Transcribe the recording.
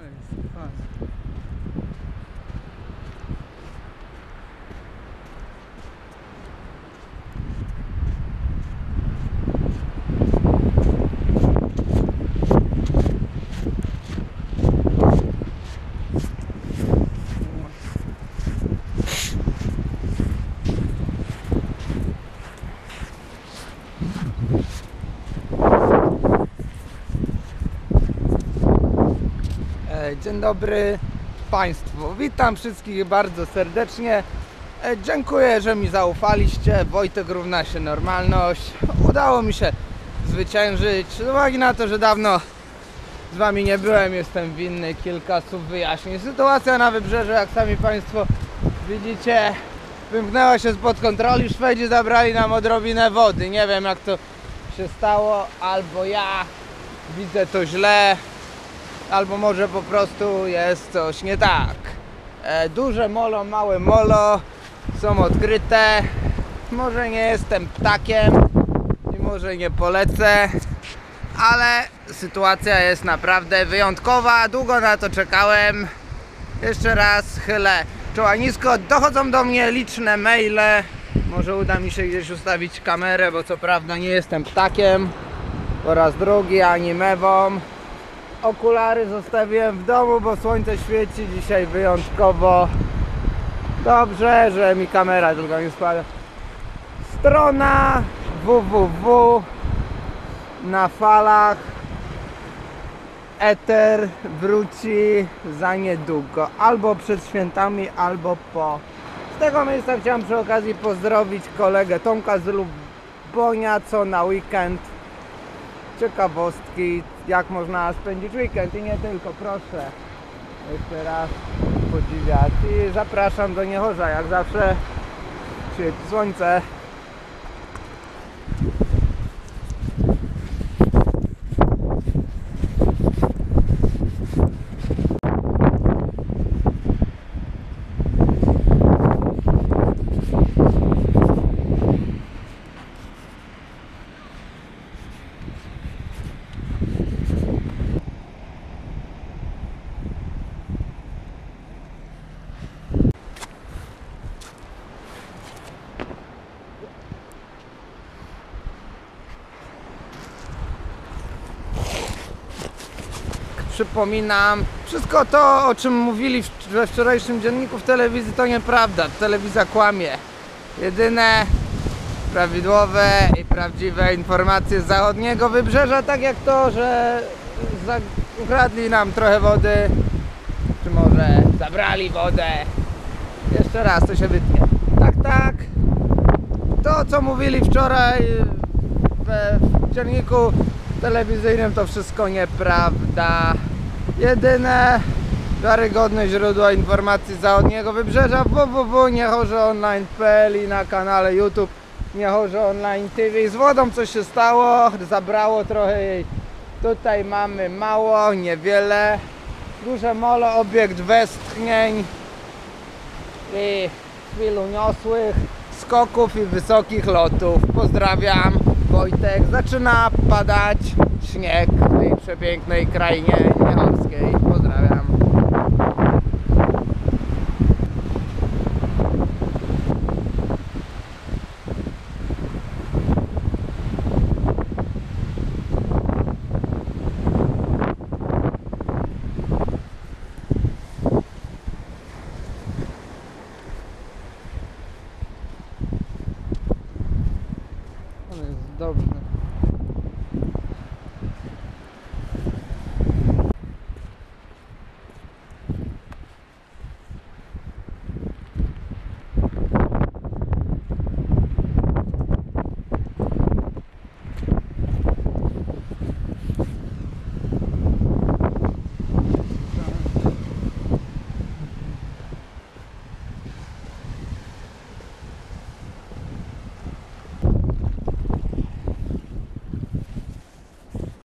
Ale jest kwas. E, Dzień dobry Państwu. Witam wszystkich bardzo serdecznie. E, Dziękuję, że mi zaufaliście. Wojtek równa się normalność. Udało mi się zwyciężyć. Z uwagi na to, że dawno z Wami nie byłem, jestem winny kilka słów wyjaśnień. Sytuacja na wybrzeżu, jak sami Państwo widzicie, wymknęła się spod kontroli. Szwedzi zabrali nam odrobinę wody. Nie wiem, jak to się stało, albo ja widzę to źle, albo może po prostu jest coś nie tak. E, duże molo, małe molo są odkryte. Może nie jestem ptakiem i może nie polecę, ale sytuacja jest naprawdę wyjątkowa. Długo na to czekałem. Jeszcze raz chylę czoła nisko. Dochodzą do mnie liczne maile. Może uda mi się gdzieś ustawić kamerę, bo co prawda nie jestem ptakiem. Po raz drugi ani mewą. Okulary zostawiłem w domu, bo słońce świeci dzisiaj wyjątkowo dobrze, że mi kamera tylko nie spada. Strona www na falach Eter wróci za niedługo, albo przed świętami, albo po. Z tego miejsca chciałem przy okazji pozdrowić kolegę Tomka z Lubonia, co na weekend ciekawostki, jak można spędzić weekend. I nie tylko, proszę. Jeszcze raz podziwiać. I zapraszam do Niechorza, jak zawsze. Świeci słońce. Przypominam, wszystko to, o czym mówili we wczorajszym dzienniku w telewizji, to nieprawda. Telewizja kłamie. Jedyne prawidłowe i prawdziwe informacje z zachodniego wybrzeża, tak jak to, że ukradli nam trochę wody, czy może zabrali wodę. Jeszcze raz, to się wytnie. Tak, tak. To, co mówili wczoraj w dzienniku telewizyjnym, to wszystko nieprawda. Jedyne wiarygodne źródła informacji z zachodniego wybrzeża www.niechorzeonline.pl i na kanale YouTube Niechorze Online TV. Z wodą coś się stało, zabrało trochę jej. Tutaj mamy mało, niewiele. Duże molo, obiekt westchnień i chwil uniosłych skoków i wysokich lotów. Pozdrawiam, Wojtek. Zaczyna padać śnieg w tej przepięknej krainie niechorskiej. Pozdrawiam. Ale jest dobrze.